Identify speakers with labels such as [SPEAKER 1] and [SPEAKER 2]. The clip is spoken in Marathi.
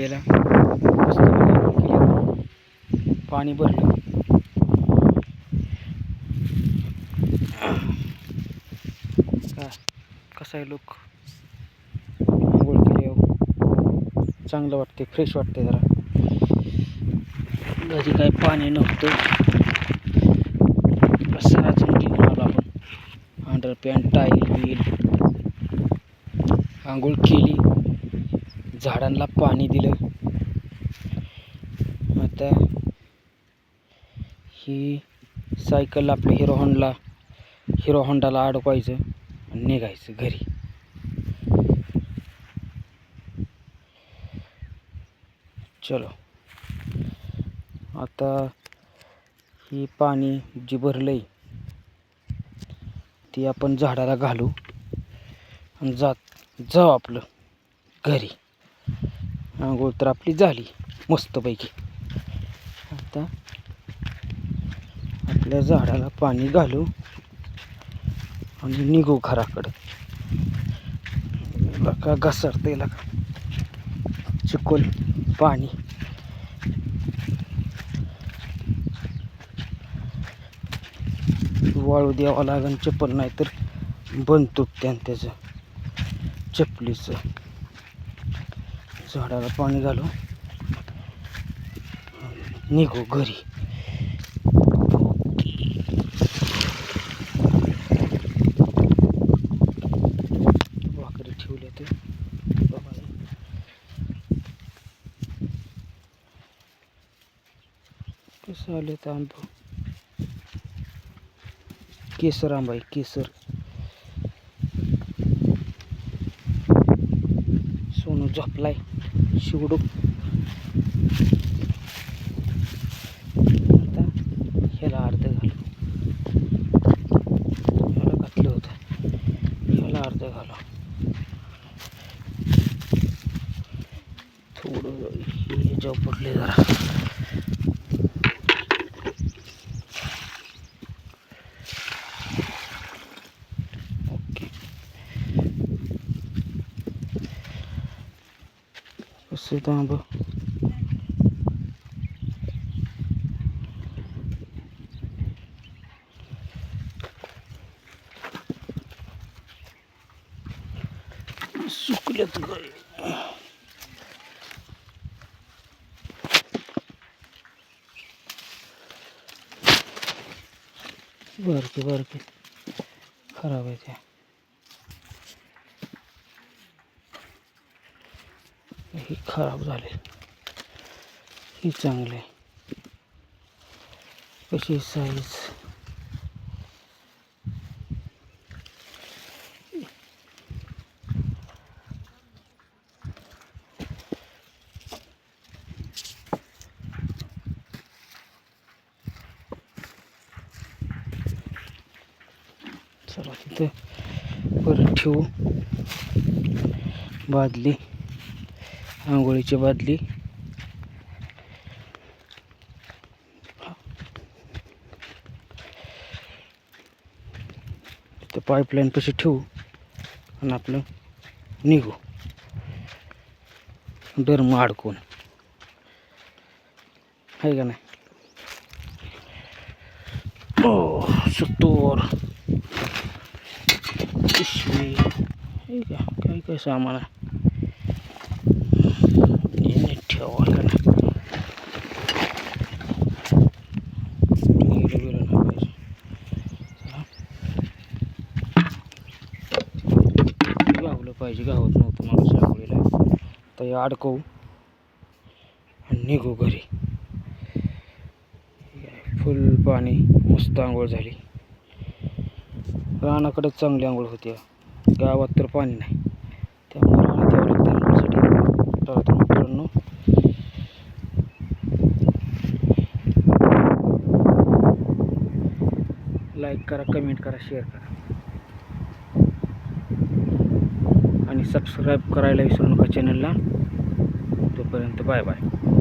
[SPEAKER 1] आंघोळीला पाणी भरलं. कसं कसा आहे लोक आंघोळ केल्यावर चांगलं वाटते फ्रेश वाटते जरा. घरी काय पाणी नव्हतं. सराचं घेऊन आलो आपण. अंडर पॅन्ट टाईल बिल आंघोळ केली. झाडांना पाणी दिलं. आता ही सायकल आपली हिरो होंडला हिरो होंडाला अडकवायचं आणि निघायचं घरी. चलो. आता ही पाणी जी भरलंय ती आपण झाडाला घालू आणि जात जाऊ आपलं घरी. आंघोळ तर आपली झाली मस्तपैकी. आता आपल्या झाडाला पाणी घालू आणि निघू घराकडं. का घसरते का चिकोल पाणी. वाळू द्यावं लागेल चप्पल नाही तर बंद तुटते त्याचं. चपलीचं. झाडाला पाणी घालू निघू घरी. भाकरी ठेवले ते कसं आले तर आंब केसर आंबा आहे केसर. सोनू झोपलाय. शिवडू. आता ह्याला अर्ध घालू. ह्याला घातलं होतं. ह्याला अर्ध घालू. थोडं हे ह्याच्यावर पडले जरा. сюда бы. Сука, лет горит. Варки, варки. Хоровые. ही खराब झाले. ही चांगले. कशी साईज चला तिथं परत बादली. आंघोळीची बादली. तर पाईपलाईन कशी ठेवू आणि आपलं निघू. डरम अडकून. आहे का नाही? हो, ओ सुतोर पिशवी. हे का? काय काय सामान आहे हे नीट ठेवा का नाही गेलं गेलं नाही पाहिजे गावलं पाहिजे गावात नव्हतं मला सावळीला तर हे अडकवू आणि निघू घरी फुल पाणी मस्त आंघोळ झाली रानाकडे चांगली आंघोळ होती. गावात तर पाणी नाही. त्यामुळे रानात यावं लागतं आंघोळीसाठी मित्रांनो लाईक करा कमेंट करा शेअर करा. आणि सबस्क्राईब करायला विसरू नका चॅनलला तोपर्यंत बाय बाय